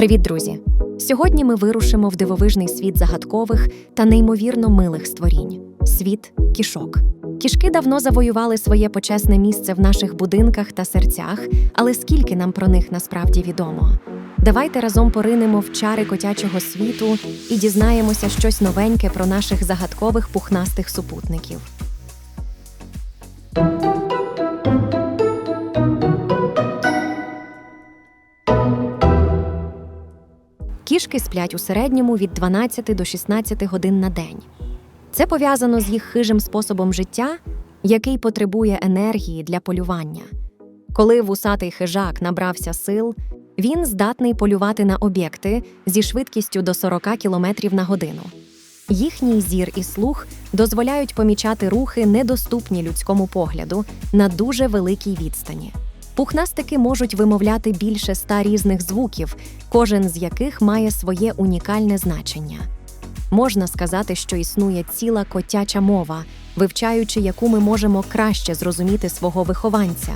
Привіт, друзі! Сьогодні ми вирушимо в дивовижний світ загадкових та неймовірно милих створінь світ кішок. Кішки давно завоювали своє почесне місце в наших будинках та серцях, але скільки нам про них насправді відомо? Давайте разом поринемо в чари котячого світу і дізнаємося щось новеньке про наших загадкових пухнастих супутників. Кішки сплять у середньому від 12 до 16 годин на день. Це пов'язано з їх хижим способом життя, який потребує енергії для полювання. Коли вусатий хижак набрався сил, він здатний полювати на об'єкти зі швидкістю до 40 км на годину. Їхній зір і слух дозволяють помічати рухи, недоступні людському погляду, на дуже великій відстані. Пухнастики можуть вимовляти більше ста різних звуків, кожен з яких має своє унікальне значення. Можна сказати, що існує ціла котяча мова, вивчаючи яку ми можемо краще зрозуміти свого вихованця.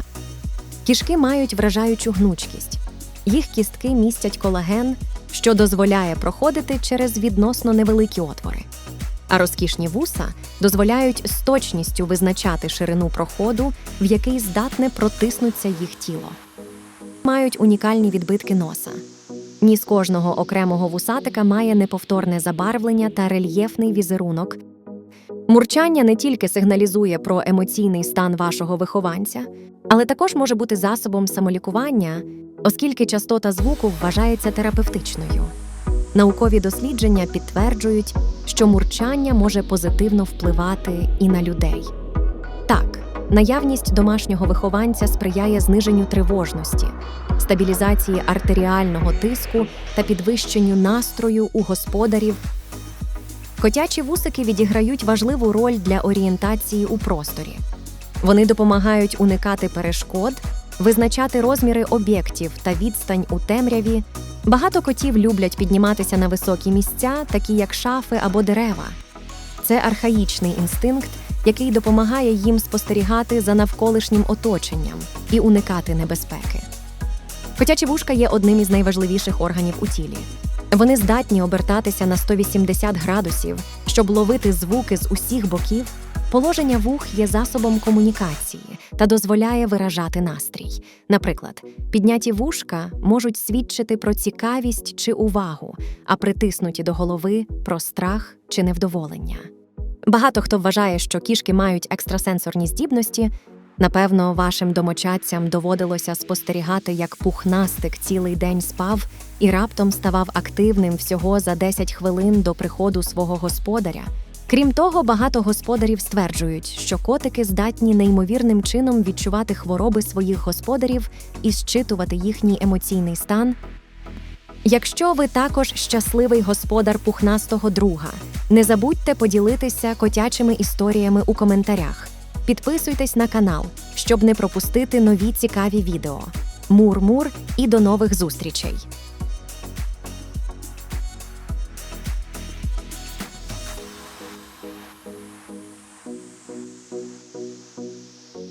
Кішки мають вражаючу гнучкість. Їх кістки містять колаген, що дозволяє проходити через відносно невеликі отвори. А розкішні вуса дозволяють з точністю визначати ширину проходу, в який здатне протиснуться їх тіло. Мають унікальні відбитки носа. Ніс кожного окремого вусатика має неповторне забарвлення та рельєфний візерунок. Мурчання не тільки сигналізує про емоційний стан вашого вихованця, але також може бути засобом самолікування, оскільки частота звуку вважається терапевтичною. Наукові дослідження підтверджують, що мурчання може позитивно впливати і на людей. Так, наявність домашнього вихованця сприяє зниженню тривожності, стабілізації артеріального тиску та підвищенню настрою у господарів. Котячі вусики відіграють важливу роль для орієнтації у просторі. Вони допомагають уникати перешкод, визначати розміри об'єктів та відстань у темряві. Багато котів люблять підніматися на високі місця, такі як шафи або дерева. Це архаїчний інстинкт, який допомагає їм спостерігати за навколишнім оточенням і уникати небезпеки. Котячі вушка є одним із найважливіших органів у тілі. Вони здатні обертатися на 180 градусів, щоб ловити звуки з усіх боків. Положення вух є засобом комунікації та дозволяє виражати настрій. Наприклад, підняті вушка можуть свідчити про цікавість чи увагу, а притиснуті до голови про страх чи невдоволення. Багато хто вважає, що кішки мають екстрасенсорні здібності. Напевно, вашим домочадцям доводилося спостерігати, як пухнастик цілий день спав і раптом ставав активним всього за 10 хвилин до приходу свого господаря. Крім того, багато господарів стверджують, що котики здатні неймовірним чином відчувати хвороби своїх господарів і зчитувати їхній емоційний стан. Якщо ви також щасливий господар пухнастого друга, не забудьте поділитися котячими історіями у коментарях. Підписуйтесь на канал, щоб не пропустити нові цікаві відео. Мур-мур і до нових зустрічей!